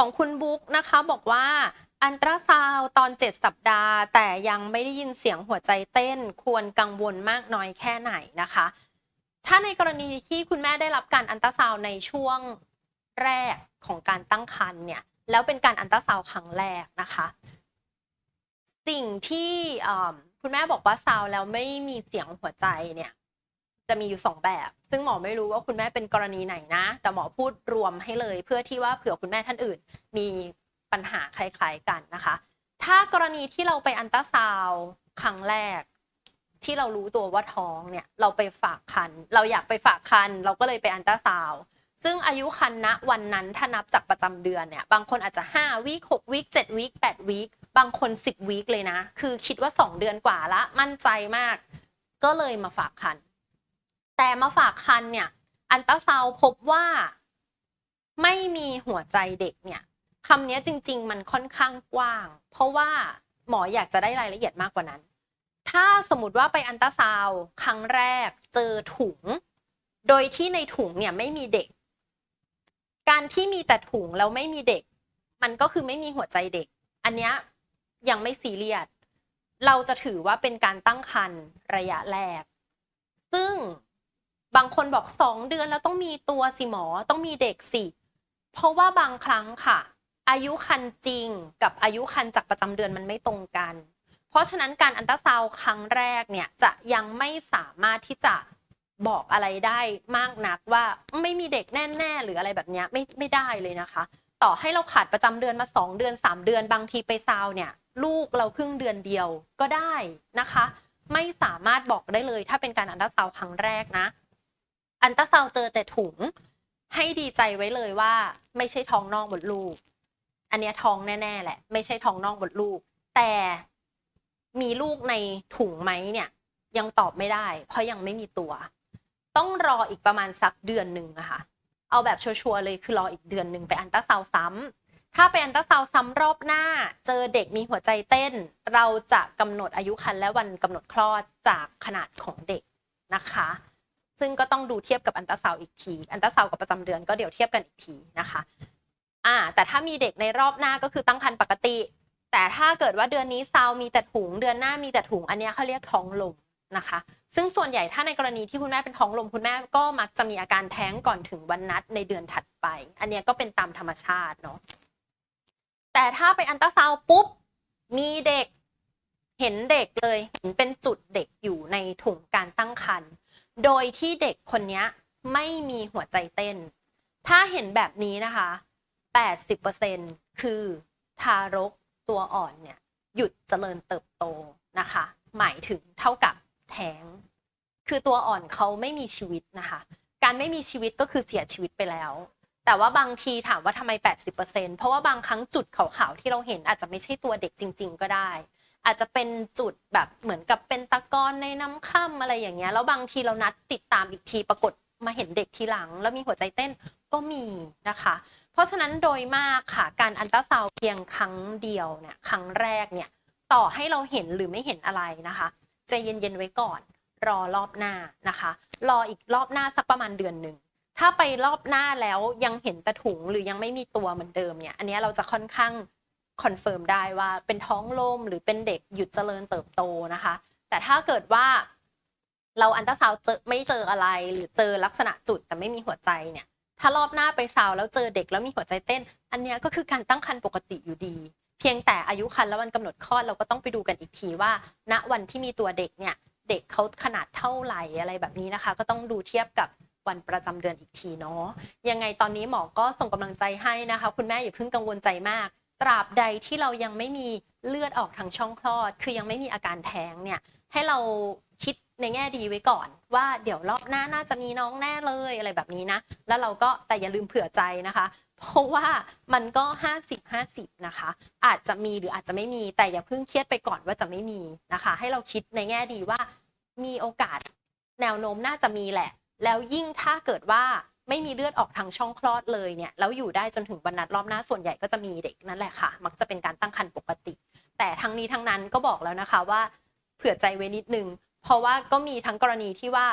ของคุณบุ๊กนะคะบอกว่าอันตราซาวตอน 7 สัปดาห์ แต่ยังไม่ได้ยินเสียงหัวใจเต้น ควรกังวลมากน้อยแค่ไหนนะคะ ถ้าในกรณีที่คุณแม่ได้รับการอันตราซาวในช่วงแรกของการตั้งครรภ์เนี่ยแล้วเป็นการอันตราซาวครั้งแรกนะคะ สิ่งที่คุณแม่บอกว่าซาวแล้วไม่มีเสียงหัวใจเนี่ย จะมีอยู่สองแบบ ซึ่งหมอไม่รู้ว่าคุณแม่เป็นกรณีไหนนะ แต่หมอพูดรวมให้เลย เพื่อที่ว่าเผื่อคุณแม่ท่านอื่น มีปัญหาคล้าย ๆกันนะคะ ถ้ากรณีที่เราไปอันตราซาวครั้งแรก ที่เรารู้ตัวว่าท้องเนี่ยเราไปฝากคัน เราอยากไปฝากคัน เราก็เลยไปอันตราซาวซึ่งอายุคันณวันนั้นถ้านับจากประจำเดือนเนี่ยบางคนอาจจะ5วีค6วีค7วีค8วีคบางคน 10วีคเลยนะ คือคิดว่า 2 เดือนกว่าละมั่นใจมาก ก็เลยมาฝากคัน แต่มาฝากคันเนี่ย อันตราซาวพบว่า ไม่มีหัวใจเด็กเนี่ยคำนี้จริง ๆ มันค่อนข้างกว้าง เพราะว่าหมออยากจะได้รายละเอียดมากกว่านั้น ถ้าสมมติว่าไปอันตราซาวครั้งแรกเจอถุง โดยที่ในถุงเนี่ยไม่มีเด็ก การที่มีแต่ถุงแล้วไม่มีเด็ก มันก็คือไม่มีหัวใจเด็ก อันเนี้ยยังไม่ซีเรียสเราจะถือว่าเป็นการตั้งครรภ์ระยะแรก ซึ่ง คนบอกสองเดือนแล้วต้องมีตัวสิหมอต้องมีเด็กสิ เพราะว่าบางครั้งค่ะ อายุคันจริงกับอายุคันจากประจำเดือนมันไม่ตรงกัน เพราะฉะนั้นการอันตราซาวครั้งแรกเนี่ยจะยังไม่สามารถที่จะบอกอะไรได้มากนักว่าไม่มีเด็กแน่ๆหรืออะไรแบบนี้ไม่ไม่ได้เลยนะคะ ต่อให้เราขาดประจำเดือนมา 2 เดือน 3 เดือนบางทีไปซาวเนี่ยลูกเราเพิ่งเดือนเดียวก็ได้นะคะ ไม่สามารถบอกได้เลยถ้าเป็นการอันตราซาวครั้งแรกนะ อันตราซาวเจอแต่ถุง ให้ดีใจไว้เลยว่า ไม่ใช่ท้องนอกมดลูก อันเนี้ยท้องแน่ๆแหละ ไม่ใช่ท้องนอกมดลูก แต่มีลูกในถุงไหมเนี่ย ยังตอบไม่ได้ เพราะยังไม่มีตัว ต้องรออีกประมาณสักเดือนหนึ่งอะค่ะ เอาแบบชัวร์ๆเลยคือรออีกเดือนหนึ่งไปอันตราซาวซ้ำถ้าไปอันตราซาวซ้ำรอบหน้า เจอเด็กมีหัวใจเต้น เราจะกำหนดอายุครรภ์และวันกำหนดคลอดจากขนาดของเด็กนะคะ ซึ่งก็ต้องดูเทียบกับอันตราซาวอีกที อันตราซาวกับประจำเดือนก็เดี๋ยวเทียบกันอีกทีนะคะอ่าแต่ถ้ามีเด็กในรอบหน้าก็คือตั้งครรภ์ปกติ แต่ถ้าเกิดว่าเดือนนี้ซาวมีแต่ถุง เดือนหน้ามีแต่ถุงอันนี้เขาเรียกท้องลมนะคะ ซึ่งส่วนใหญ่ถ้าในกรณีที่คุณแม่เป็นท้องลมคุณแม่ก็มักจะมีอาการแท้งก่อนถึงวันนัดในเดือนถัดไป อันนี้ก็เป็นตามธรรมชาติเนาะแต่ถ้าไปอันตราซาวปุ๊บมีเด็กเห็นเด็กเลยเห็นเป็นจุดเด็กอยู่ในถุงการตั้งครรภ์ โดยที่เด็กคนนี้ไม่มีหัวใจเต้น ถ้าเห็นแบบนี้นะคะ 80%คือทารกตัวอ่อนเนี่ยหยุดเจริญเติบโตนะคะ หมายถึงเท่ากับแท้ง คือตัวอ่อนเขาไม่มีชีวิตนะคะ การไม่มีชีวิตก็คือเสียชีวิตไปแล้ว แต่ว่าบางทีถามว่าทำไม 80%เพราะว่าบางครั้งจุดขาวๆที่เราเห็นอาจจะไม่ใช่ตัวเด็กจริง ๆ ก็ได้ อาจจะเป็นจุดแบบเหมือนกับเป็นตะกอนในน้ำค่ำอะไรอย่างเงี้ยแล้วบางทีเรานัดติดตามอีกทีปรากฏมาเห็นเด็กทีหลัง แล้วมีหัวใจเต้นก็มีนะคะ เพราะฉะนั้นโดยมากค่ะการอันตราซาวเพียงครั้งเดียวเนี่ยครั้งแรกเนี่ยต่อให้เราเห็นหรือไม่เห็นอะไรนะคะใจเย็นๆไว้ก่อน รอรอบหน้านะคะ รออีกรอบหน้าสักประมาณเดือนหนึ่งถ้าไปรอบหน้าแล้วยังเห็นแต่ถุงหรือยังไม่มีตัวเหมือนเดิมเนี่ยอันนี้เราจะค่อนข้าง คอนเฟิร์มได้ว่าเป็นท้องลมหรือเป็นเด็กหยุดเจริญเติบโตนะคะ แต่ถ้าเกิดว่าเราอันตราซาวเจอไม่เจออะไรหรือเจอลักษณะจุดแต่ไม่มีหัวใจเนี่ย ถ้ารอบหน้าไปซาวแล้วเจอเด็กแล้วมีหัวใจเต้น อันเนี้ยก็คือการตั้งครรภ์ปกติอยู่ดี เพียงแต่อายุครรภ์และวันกำหนดคลอดเราก็ต้องไปดูกันอีกทีว่า ณวันที่มีตัวเด็กเนี่ยเด็กเขาขนาดเท่าไหร่อะไรแบบนี้นะคะ ก็ต้องดูเทียบกับวันประจำเดือนอีกทีเนาะยังไงตอนนี้หมอก็ส่งกำลังใจให้นะคะ คุณแม่อย่าเพิ่งกังวลใจมาก ตราบใดที่เรายังไม่มีเลือดออกทางช่องคลอด คือยังไม่มีอาการแท้งเนี่ยให้เราคิดในแง่ดีไว้ก่อน ว่าเดี๋ยวรอบหน้าน่าจะมีน้องแน่เลยอะไรแบบนี้นะ แล้วเราก็แต่อย่าลืมเผื่อใจนะคะ เพราะว่ามันก็ 50 50 นะคะ อาจจะมีหรืออาจจะไม่มีแต่อย่าเพิ่งเครียดไปก่อนว่าจะไม่มีนะคะ ให้เราคิดในแง่ดีว่ามีโอกาสแนวโน้มน่าจะมีแหละ แล้วยิ่งถ้าเกิดว่า ไม่มีเลือดออกทางช่องคลอดเลยเนี่ยแล้วอยู่ได้จนถึงวันนัดรอบหน้าส่วนใหญ่ก็จะมีเด็กนั่นแหละค่ะ มักจะเป็นการตั้งครรภ์ปกติ แต่ทั้งนี้ทั้งนั้นก็บอกแล้วนะคะว่าเผื่อใจไว้นิดนึง เพราะว่าก็มีทั้งกรณีที่ว่า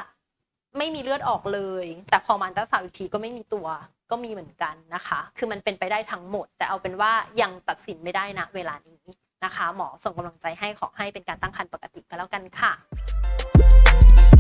ไม่มีเลือดออกเลย แต่พอมาอันตราซาวอีกทีก็ไม่มีตัวก็มีเหมือนกันนะคะ คือมันเป็นไปได้ทั้งหมด แต่เอาเป็นว่ายังตัดสินไม่ได้นะเวลานี้นะคะ หมอส่งกำลังใจให้ขอให้เป็นการตั้งครรภ์ปกติก็แล้วกันค่ะ